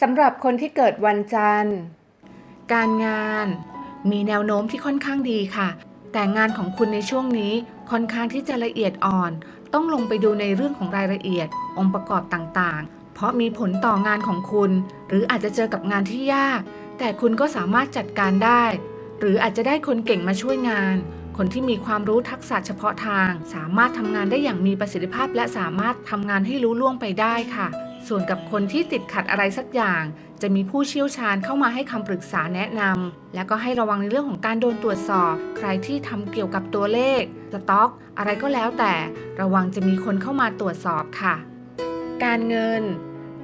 สำหรับคนที่เกิดวันจันทร์ การงาน มีแนวโน้มที่ค่อนข้างดีค่ะ แต่งานของคุณในช่วงนี้ค่อนข้างที่จะละเอียดอ่อน ต้องลงไปดูในเรื่องของรายละเอียด องค์ประกอบต่างๆ เพราะมีผลต่องานของคุณ หรืออาจจะเจอกับงานที่ยาก แต่คุณก็สามารถจัดการได้ หรืออาจจะได้คนเก่งมาช่วยงาน คนที่มีความรู้ทักษะเฉพาะทาง สามารถทำงานได้อย่างมีประสิทธิภาพ และสามารถทำงานให้รู้ล่วงไปได้ค่ะ ส่วนกับคนที่ติดขัดอะไรสักอย่าง จะมีผู้เชี่ยวชาญเข้ามาให้คำปรึกษาแนะนำและก็ให้ระวังในเรื่องของการโดนตรวจสอบ ใครที่ทำเกี่ยวกับตัวเลขสต็อก อะไรก็แล้วแต่ ระวังจะมีคนเข้ามาตรวจสอบค่ะ การเงิน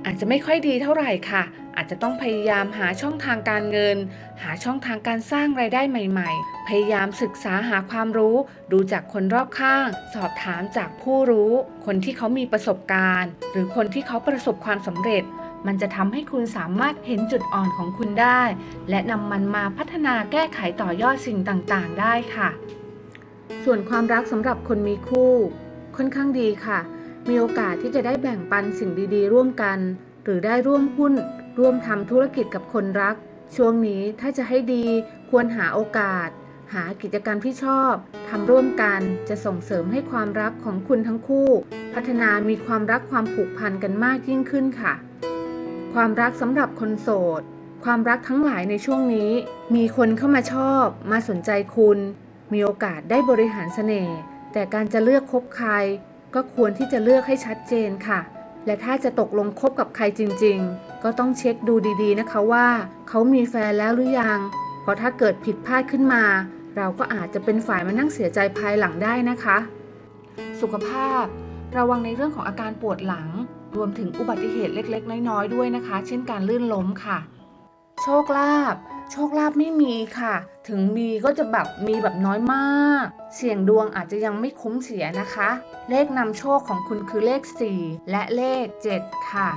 อาจจะไม่ค่อยดีเท่าไหร่ค่ะ อาจจะต้องพยายามหาช่องทางการเงิน หาช่องทางการสร้างรายได้ใหม่ๆ พยายามศึกษาหาความรู้ ดูจากคนรอบข้าง สอบถามจากผู้รู้ คนที่เขามีประสบการณ์ หรือคนที่เขาประสบความสำเร็จ มันจะทำให้คุณสามารถเห็นจุดอ่อนของคุณได้ และนำมันมาพัฒนาแก้ไขต่อยอดสิ่งต่างๆ ได้ค่ะ ส่วนความรักสำหรับคนมีคู่ ค่อนข้างดีค่ะ มีโอกาสที่จะได้แบ่งปันสิ่งดีๆ ร่วมกัน หรือได้ร่วมหุ้น ร่วมทำธุรกิจกับคนรัก ช่วงนี้ถ้าจะให้ดีควรหาโอกาส หากิจกรรมที่ชอบทำร่วมกันจะส่งเสริมให้ความรักของคุณทั้งคู่ พัฒนามีความรักความผูกพันกันมากยิ่งขึ้นค่ะ ความรักสำหรับคนโสด ความรักทั้งหลายในช่วงนี้ มีคนเข้ามาชอบ มาสนใจคุณ มีโอกาสได้บริหารเสน่ห์แต่การจะเลือกคบใคร ก็ควรที่จะเลือกให้ชัดเจนค่ะ และถ้าจะตกลงคบกับใครจริงๆ ก็ต้องเช็คดูดีๆนะคะว่า เขามีแฟนแล้วหรือยัง เพราะถ้าเกิดผิดพลาดขึ้นมา เราก็อาจจะเป็นฝ่ายมานั่งเสียใจภายหลังได้นะคะ สุขภาพ ระวังในเรื่องของอาการปวดหลัง รวมถึงอุบัติเหตุเล็กๆ น้อยๆ ด้วยนะคะ เช่นการลื่นล้มค่ะ โชคลาภ โชคลาภไม่มีค่ะ ถึงมีก็จะแบบมีแบบน้อยมาก เสี่ยงดวงอาจจะยังไม่คุ้มเสียนะคะ เลขนำโชคของคุณคือเลข 4 และเลข 7 ค่ะ